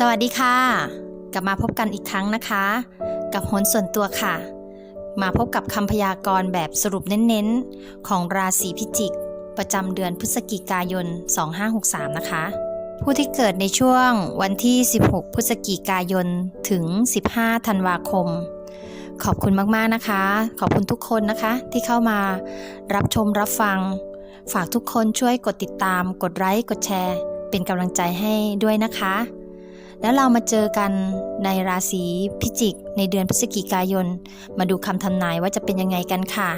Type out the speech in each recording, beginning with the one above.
สวัสดีค่ะ กลับมาพบกันอีกครั้งนะคะ กับโหนส่วนตัวค่ะ มาพบกับคำพยากรณ์แบบสรุปเน้นๆ ของราศีพิจิก ประจำเดือนพฤศจิกายน 2563 นะคะ ผู้ที่เกิดในช่วงวันที่ 16 พฤศจิกายนถึง 15 ธันวาคม ขอบคุณมากๆนะคะ ขอบคุณทุกคนนะคะที่เข้ามารับชมรับฟัง ฝากทุกคนช่วยกดติดตาม กดไลค์กดแชร์ เป็นกำลังใจให้ด้วยนะคะ แล้วเรามาเจอกันในราศีพิจิก ในเดือนพฤศจิกายน มาดูคำทำนายว่าจะเป็นยังไงกันค่ะ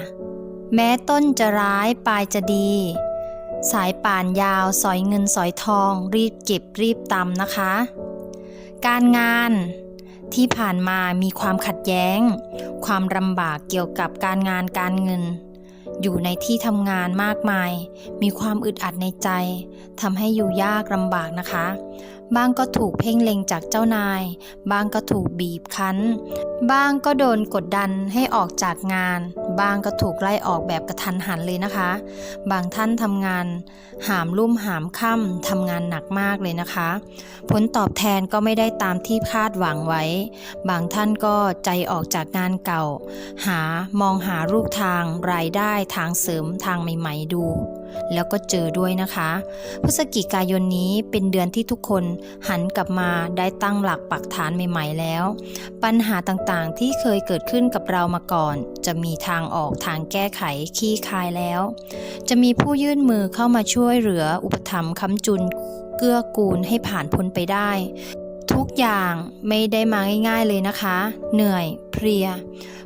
แม้ต้นจะร้ายปลายจะดี สายป่านยาวสอยเงินสอยทอง รีบเก็บรีบตำนะคะ การงานที่ผ่านมามีความขัดแย้ง ความลำบากเกี่ยวกับการงานการเงิน อยู่ในที่ทำงานมากมาย มีความอึดอัดในใจทำให้อยู่ยากลำบากนะคะ บ้างก็ถูกเพ่งเล็งจากเจ้านาย บ้างก็ถูกบีบคั้น บ้างก็โดนกดดันให้ออกจากงาน บ้างก็ถูกไล่ออกแบบกระทันหันเลยนะคะ บางท่านทำงาน หามลุ่มหามค่ำทำงานหนักมากเลยนะคะ ผลตอบแทนก็ไม่ได้ตามที่คาดหวังไว้ บางท่านก็ใจออกจากงานเก่า หามองหารูปทางรายได้ทางเสริมทางใหม่ ๆ ดู แล้วก็เจอด้วยนะคะ พฤศจิกายนนี้เป็นเดือนที่ทุกคนหันกลับมาได้ตั้งหลักปักฐานใหม่ ๆ แล้ว ปัญหาต่างๆที่เคยเกิดขึ้นกับเรามาก่อน จะมีทางออกทางแก้ไขขี้คายแล้ว จะมีผู้ยื่นมือเข้ามาช่วยเหลืออุปถัมภ์ค้ำจุนเกื้อกูลให้ผ่านพ้นไปได้ ทุกอย่างไม่ได้มาง่ายๆเลยนะคะ เหนื่อยเพลีย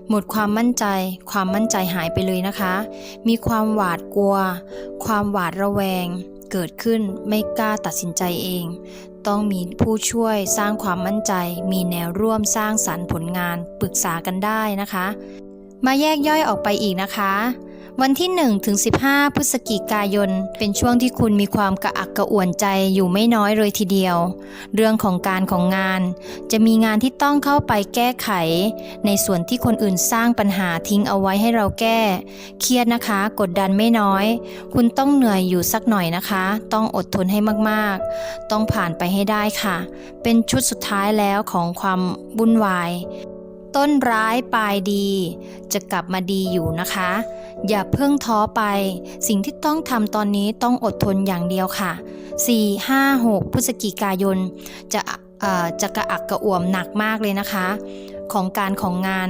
หมดความมั่นใจ ความมั่นใจหายไปเลยนะคะ มีความหวาดกลัว ความหวาดระแวง เกิดขึ้นไม่กล้าตัดสินใจเอง ต้องมีผู้ช่วยสร้างความมั่นใจ มีแนวร่วมสร้างสรรค์ผลงานปรึกษากันได้นะคะ มาแยกย่อยออกไปอีกนะคะ วันที่1ถึง15 พฤศจิกายน เป็นช่วงที่คุณมีความกระอักกระอ่วนใจอยู่ไม่น้อยเลยทีเดียว เรื่องของการของงาน จะมีงานที่ต้องเข้าไปแก้ไข ในส่วนที่คนอื่นสร้างปัญหาทิ้งเอาไว้ให้เราแก้ เครียดนะคะ กดดันไม่น้อย คุณต้องเหนื่อยอยู่สักหน่อยนะคะ ต้องอดทนให้มากๆ ต้องผ่านไปให้ได้ค่ะ เป็นชุดสุดท้ายแล้วของความวุ่นวาย ต้นร้ายปลายดี จะกลับมาดีอยู่นะคะ อย่าเพิ่งท้อไป สิ่งที่ต้องทำตอนนี้ต้องอดทนอย่างเดียวค่ะ 4 5 6 พฤศจิกายน จะอ่อจะกระอักกระอ่วมหนักมากเลยนะคะ ของการของงาน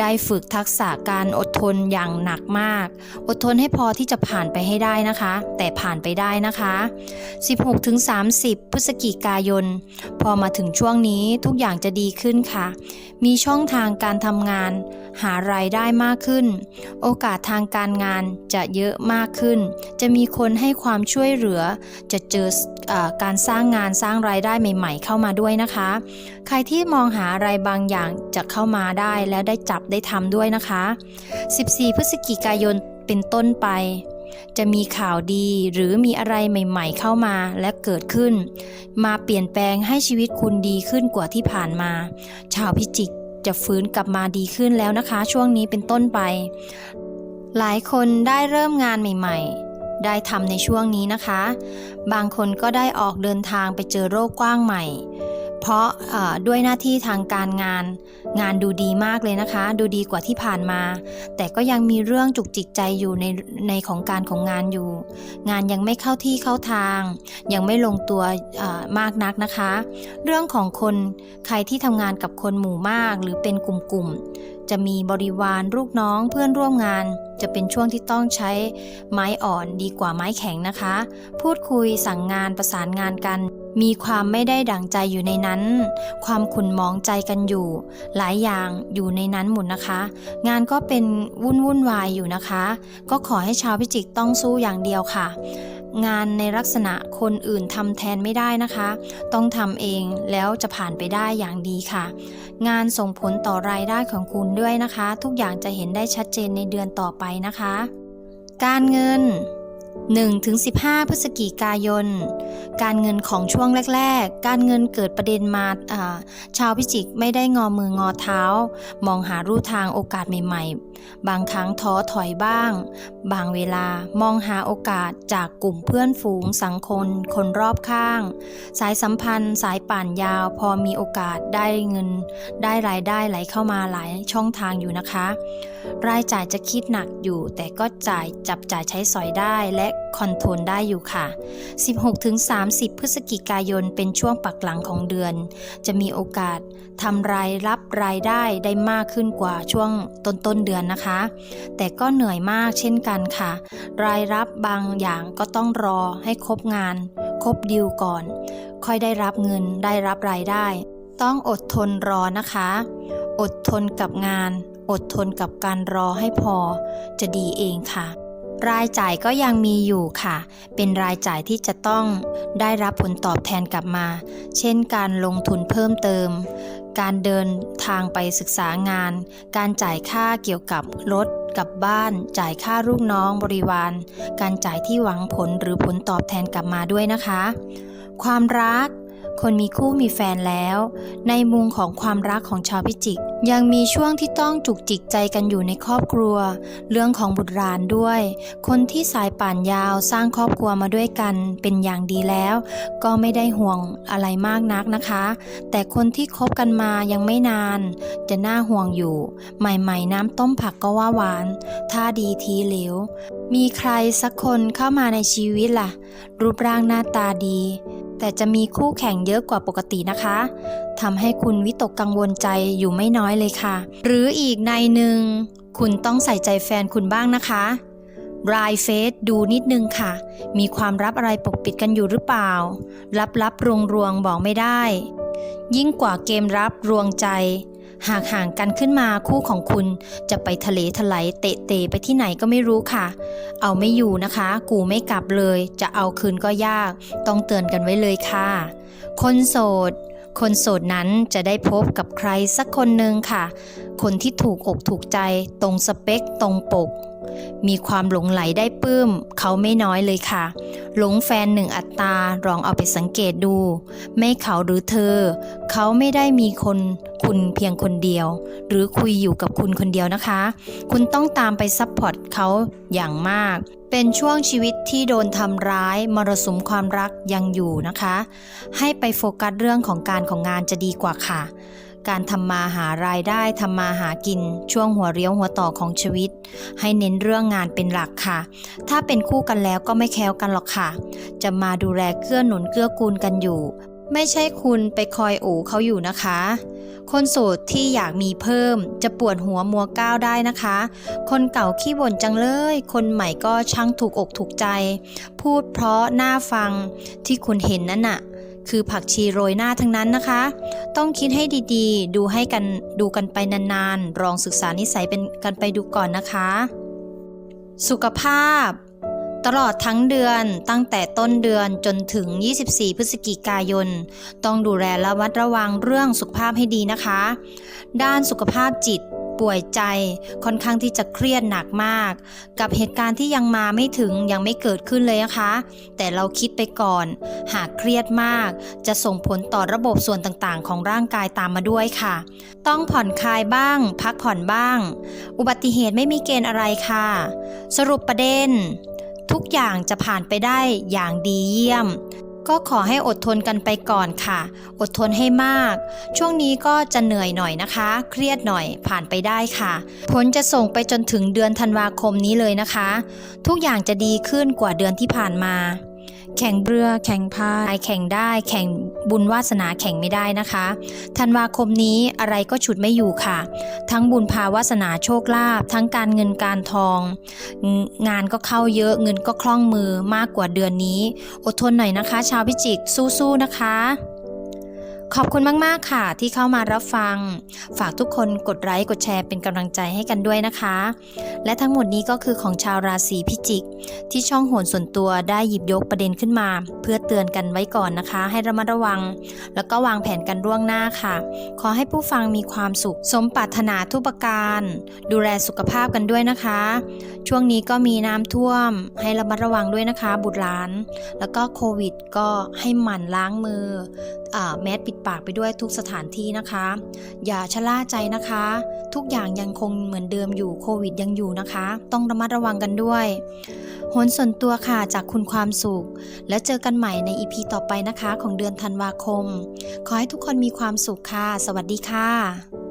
ได้ฝึกทักษะการอดทนอย่างหนักมาก อดทนให้พอที่จะผ่านไปให้ได้นะคะ แต่ผ่านไปได้นะคะ 16-30 พฤศจิกายน พอมาถึงช่วงนี้ทุกอย่างจะดีขึ้นค่ะ มีช่องทางการทำงานหารายได้มากขึ้น โอกาสทางการงานจะเยอะมากขึ้น จะมีคนให้ความช่วยเหลือ จะเจออการสร้างงานสร้างรายได้ใหม่ ๆ เข้ามาด้วยนะคะ ใครที่มองหาอะไรบางอย่างจะเข้ามาได้แล้วได้จับได้ทำด้วยนะคะ 14 พฤศจิกายนเป็นต้นไปจะมีข่าวดีหรือมีอะไรใหม่ๆเข้ามาและเกิดขึ้น มาเปลี่ยนแปลงให้ชีวิตคุณดีขึ้นกว่าที่ผ่านมา ชาวพิจิก จะฟื้นกลับมาดีขึ้นแล้วนะคะ ช่วงนี้เป็นต้นไป หลายคนได้เริ่มงานใหม่ ๆ ได้ทำในช่วงนี้นะคะ บางคนก็ได้ออกเดินทางไปเจอโรคกว้างใหม่ เพราะด้วยหน้าที่ทางการงาน งานดูดีมากเลยนะคะ ดูดีกว่าที่ผ่านมา แต่ก็ยังมีเรื่องจุกจิกใจอยู่ในในของการของงานอยู่ งานยังไม่เข้าที่เข้าทาง ยังไม่ลงตัวมากนักนะคะ เรื่องของคนใครที่ทำงานกับคนหมู่มากหรือเป็นกลุ่มๆจะมีบริวารลูกน้องเพื่อนร่วมงาน จะเป็นช่วงที่ต้องใช้ไม้อ่อนดีกว่าไม้แข็งนะคะ พูดคุยสั่งงานประสานงานกัน มีความไม่ได้ดั่งใจอยู่ในนั้น ความขุ่นมองใจกันอยู่ หลายอย่างอยู่ในนั้นหมดนะคะ งานก็เป็นวุ่นวุ่นวายอยู่นะคะ ก็ขอให้ชาวพิจิกต้องสู้อย่างเดียวค่ะ งานในลักษณะคนอื่นทำแทนไม่ได้นะคะ ต้องทำเองแล้วจะผ่านไปได้อย่างดีค่ะ งานส่งผลต่อรายได้ของคุณด้วยนะคะ ทุกอย่างจะเห็นได้ชัดเจนในเดือนต่อไปนะคะ การเงิน 1-15 พฤศจิกายน การเงินของช่วงแรก ๆ การเงินเกิดประเด็นมาาชาวพิจิกไม่ได้งอมืองอเท้า มองหารูทางโอกาสใหม่ ๆ บางครั้งท้อถอยบ้าง บางเวลามองหาโอกาสจากกลุ่มเพื่อนฝูงสังคมคนรอบข้าง สายสัมพันธ์ สายป่านยาวพอมีโอกาสได้เงิน ได้รายได้ไหลเข้ามาหลายช่องทางอยู่นะคะ รายจ่ายจะคิดหนักอยู่ แต่ก็จ่ายจับจ่ายใช้สอยได้และ คอนโทรลได้อยู่ค่ะ 16-30 พฤศจิกายนเป็นช่วงปักหลังของเดือน จะมีโอกาสทำรายรับรายได้ได้มากขึ้นกว่าช่วงต้นต้นเดือนนะคะ แต่ก็เหนื่อยมากเช่นกันค่ะ รายรับบางอย่างก็ต้องรอให้ครบงาน ครบดีลก่อน ค่อยได้รับเงินได้รับรายได้ ต้องอดทนรอนะคะ อดทนกับงาน อดทนกับการรอให้พอ จะดีเองค่ะ รายจ่ายก็ยังมีอยู่ค่ะ เป็นรายจ่ายที่จะต้องได้รับผลตอบแทนกลับมา เช่นการลงทุนเพิ่มเติม การเดินทางไปศึกษางาน การจ่ายค่าเกี่ยวกับรถกลับบ้าน จ่ายค่าลูกน้องบริวาร การจ่ายที่หวังผลหรือผลตอบแทนกลับมาด้วยนะคะ ความรัก คนมีคู่มีแฟนแล้ว ในมุมของความรักของชาวพิจิก ยังมีช่วงที่ต้องจุกจิกใจกันอยู่ในครอบครัว เรื่องของบุตรหลานด้วย คนที่สายป่านยาวสร้างครอบครัวมาด้วยกันเป็นอย่างดีแล้ว ก็ไม่ได้ห่วงอะไรมากนักนะคะ แต่คนที่คบกันมายังไม่นาน จะน่าห่วงอยู่ ใหม่ๆน้ำต้มผักก็ว่าหวาน ถ้าดีทีเหลวมีใครสักคนเข้ามาในชีวิตล่ะ รูปร่างหน้าตาดี แต่จะมีคู่แข่งเยอะกว่าปกตินะคะทำให้คุณวิตกกังวลใจอยู่ไม่น้อยเลยค่ะ หรืออีกในหนึ่งคุณต้องใส่ใจแฟนคุณบ้างนะคะรายเฟซดูนิดนึงค่ะ มีความลับอะไรปกปิดกันอยู่หรือเปล่า ลับลับรวงรวงๆบอกไม่ได้ ยิ่งกว่าเกมรับรวงใจ หากห่างกันขึ้นมาคู่ของคุณจะไปทะเลถลายเตะเตะไปที่ไหนก็ไม่รู้ค่ะ เอาไม่อยู่นะคะ กูไม่กลับเลย จะเอาคืนก็ยาก ต้องเตือนกันไว้เลยค่ะ คนโสด คนโสดนั้นจะได้พบกับใครสักคนหนึ่งค่ะ คนที่ถูกอกถูกใจ ตรงสเปค ตรงปก มีความหลงไหลได้ปื้ม เขาไม่น้อยเลยค่ะ หลงแฟนหนึ่งอัตราลองเอาไปสังเกตดู ไม่เขาหรือเธอ เขาไม่ได้มีคนคุณเพียงคนเดียว หรือคุยอยู่กับคุณคนเดียวนะคะ คุณต้องตามไปซัพพอร์ตเขาอย่างมาก เป็นช่วงชีวิตที่โดนทำร้าย มรสุมความรักยังอยู่นะคะ ให้ไปโฟกัสเรื่องของการของงานจะดีกว่าค่ะ การทำมาหารายได้ทำมาหากิน ช่วงหัวเรียวหัวต่อของชีวิต ให้เน้นเรื่องงานเป็นหลักค่ะ ถ้าเป็นคู่กันแล้วก็ไม่แคล้วกันหรอกค่ะ จะมาดูแลเกื้อหนุนเกื้อกูลกันอยู่ ไม่ใช่คุณไปคอยโอเขาอยู่นะคะ คนโสดที่อยากมีเพิ่ม จะปวดหัวมัวก้าวได้นะคะ คนเก่าขี้บ่นจังเลย คนใหม่ก็ช่างถูกอกถูกใจ พูดเพราะน่าฟังที่คุณเห็นนั่นน่ะ คือผักชีโรยหน้าทั้งนั้นนะคะ ต้องคิดให้ดีๆ ดูให้กันดูกันไปนานๆ ลองศึกษานิสัยเป็นกันไปดูก่อนนะคะ สุขภาพ ตลอดทั้งเดือนตั้งแต่ต้นเดือนจนถึง 24 พฤศจิกายน ต้องดูแลระมัดระวังเรื่องสุขภาพให้ดีนะคะ ด้านสุขภาพจิต ป่วยใจค่อนข้างที่จะเครียดหนักมาก กับเหตุการณ์ที่ยังมาไม่ถึงยังไม่เกิดขึ้นเลยนะคะ แต่เราคิดไปก่อน หากเครียดมาก จะส่งผลต่อระบบส่วนต่างๆ ของร่างกายตามมาด้วยค่ะ ต้องผ่อนคลายบ้าง พักผ่อนบ้าง อุบัติเหตุไม่มีเกณฑ์อะไรค่ะ สรุปประเด็น ทุกอย่างจะผ่านไปได้อย่างดีเยี่ยม ก็ขอให้อดทนกันไปก่อนค่ะ อดทนให้มาก ช่วงนี้ก็จะเหนื่อยหน่อยนะคะ เครียดหน่อยผ่านไปได้ค่ะ ผลจะส่งไปจนถึงเดือนธันวาคมนี้เลยนะคะ ทุกอย่างจะดีขึ้นกว่าเดือนที่ผ่านมา แข่งเรือแข่งพายแข่งได้ แข่งบุญวาสนาแข่งไม่ได้นะคะธันวาคมนี้อะไรก็ฉุดไม่อยู่ค่ะ ทั้งบุญพาวาสนาโชคลาภทั้งการเงินการทอง งานก็เข้าเยอะเงินก็คล่องมือมากกว่าเดือนนี้ อดทนหน่อยนะคะ ชาวพิจิกสู้ๆนะคะ ขอบคุณมาก ๆ ค่ะที่เข้ามารับฟัง ฝากทุกคนกดไลค์กดแชร์เป็นกำลังใจให้กันด้วยนะคะ และทั้งหมดนี้ก็คือของชาวราศีพิจิก ที่ช่องโหนส่วนตัวได้หยิบยกประเด็นขึ้นมา เพื่อเตือนกันไว้ก่อนนะคะ ให้ระมัดระวัง แล้วก็วางแผนกันล่วงหน้าค่ะ ขอให้ผู้ฟังมีความสุข สมปรารถนาทุกประการ ดูแลสุขภาพกันด้วยนะคะ ช่วงนี้ก็มีน้ำท่วม ให้ระมัดระวังด้วยนะคะ บุตรหลาน แล้วก็โควิดก็ให้หมั่นล้างมืออแมสปิดปากไปด้วยทุกสถานที่นะคะ อย่าชะล่าใจนะคะ ทุกอย่างยังคงเหมือนเดิมอยู่โควิดยังอยู่นะคะ ต้องระมัดระวังกันด้วยโหนส่วนตัวค่ะจากคุณความสุข แล้วเจอกันใหม่ในอีพีต่อไปนะคะ ของเดือนธันวาคม ขอให้ทุกคนมีความสุขค่ะ สวัสดีค่ะ